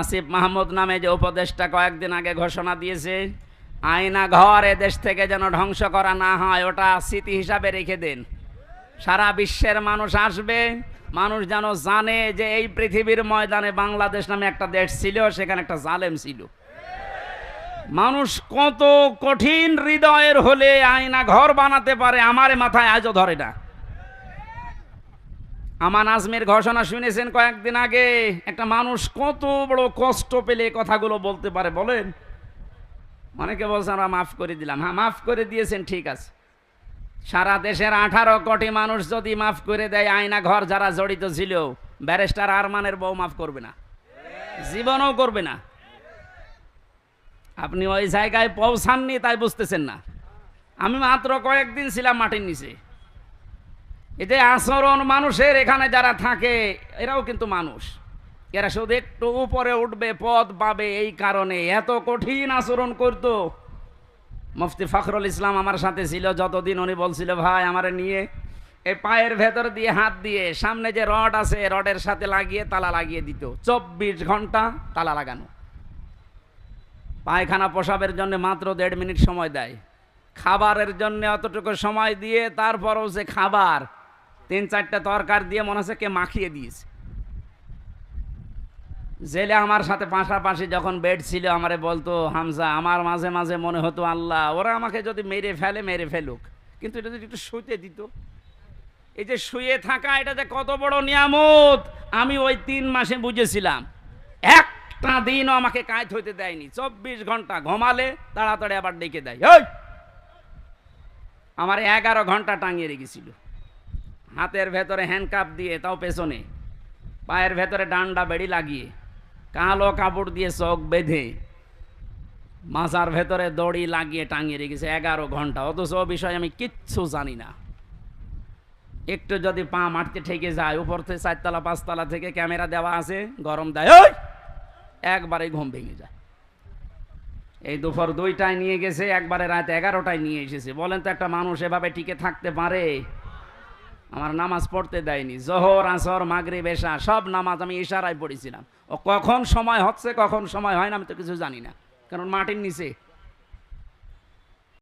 আসিফ মাহমুদ নামে যে উপদেশটা কয়েকদিন আগে ঘোষণা দিয়েছে, আয়না ঘর দেশ থেকে যেন ধ্বংস করা না হয়, ওটা স্মৃতি হিসাবে রেখে দেন। সারা বিশ্বের মানুষ আসবে, মানুষ যেন জানে যে এই পৃথিবীর ময়দানে বাংলাদেশ নামে একটা দেশ ছিল, সেখানে একটা জালেম ছিল। মানুষ কত কঠিন হৃদয়ের হলে আয়না ঘর বানাতে পারে, আমার মাথায় আজও ধরে না। আমান আজমির ঘোষণা শুনেছেন কয়েকদিন আগে, একটা মানুষ কত বড় কষ্ট পেলে কথাগুলো বলতে পারে, বলেন। অনেকে বলছেন আমরা মাফ করে দিলাম। হ্যাঁ মাফ করে দিয়েছেন, ঠিক আছে। সারা দেশের আঠারো কোটি মানুষ যদি মাফ করে দেয়, আয়না ঘর যারা জড়িত ছিল, ব্যারিস্টার আরমানের বউ মাফ করবে না। জীবনও করবে না। আপনি ওই জায়গায় পৌঁছাননি, তাই বুঝতেছেন না। আমি মাত্র কয়েকদিন ছিলাম মাটির নিচে। এতে আচরণ মানুষের এখানে যারা থাকে, এরাও কিন্তু মানুষ। এরা শুধু একটু উপরে উঠবে পদ পাবে এই কারণে। এত কঠিন আচরণ করতো। মুফতি ফখরুল ইসলাম আমার সাথে ছিল যতদিন, উনি বলছিল, ভাই, আমারে নিয়ে এই পায়ের ভেতর দিয়ে হাত দিয়ে, সামনে যে রড আছে রডের সাথে লাগিয়ে তালা লাগিয়ে দিত। চব্বিশ ঘণ্টা তালা লাগানো। পায়খানা পোশাবের জন্য মাত্র দেড় মিনিট সময় দেয়। খাবারের জন্য অতটুকু সময় দিয়ে তারপরও যে খাবার তিন চারটা তরকার দিয়ে মনে হচ্ছে কে মাখিয়ে দিয়েছে। জেলে আমার সাথে পাশাপাশি যখন বেড ছিল, আমারে বলতো, হামজা, আমার মাঝে মাঝে মনে হতো, আল্লাহ, ওরা আমাকে যদি মেরে ফেলে, মেরে ফেলুক। কিন্তু এটা যদি একটু শুতে দিত, এই যে শুয়ে থাকা, এটা যে কত বড় নিয়ামত! আমি ওই তিন মাসে বুঝেছিলাম, একটা দিনও আমাকে কাজ হইতে দেয়নি। চব্বিশ ঘণ্টা ঘুমালে তাড়াতাড়ি আবার ডেকে দেয়। আমার এগারো ঘণ্টা টাঙিয়ে রেখেছিল। হাতের ভেতরে হ্যান্ডকাপ দিয়ে, তাও পেছনে। পায়ের ভেতরে ডান্ডা বেড়ি লাগিয়ে, কালো কাপড় দিয়ে চোখ বেঁধে, মাথার ভেতরে দড়ি লাগিয়ে টাঙিয়ে রেখেছে এগারো ঘণ্টা। অথচ বিষয়ে আমি কিচ্ছু জানি না। একটু যদি পা মারতে ঠেকে যায়, উপর থেকে চারতলা, পাঁচতলা থেকে ক্যামেরা দেওয়া আছে, গরম দেয়, ওই! একবারে ঘুম ভেঙে যায়। এই দুপুর দুইটায় নিয়ে গেছে, একবারে রাত এগারোটায় নিয়ে এসেছে। বলেন তো একটা মানুষ এভাবে টিকে থাকতে পারে? আমার নামাজ পড়তে দেয়নি। জহর, আসর মাগরে বেশা সব নামাজ আমি ইশারায় পড়েছিলাম। ও কখন সময় হচ্ছে, কখন সময় হয় না আমি তো কিছু জানি না। কারণ মাটির নিচে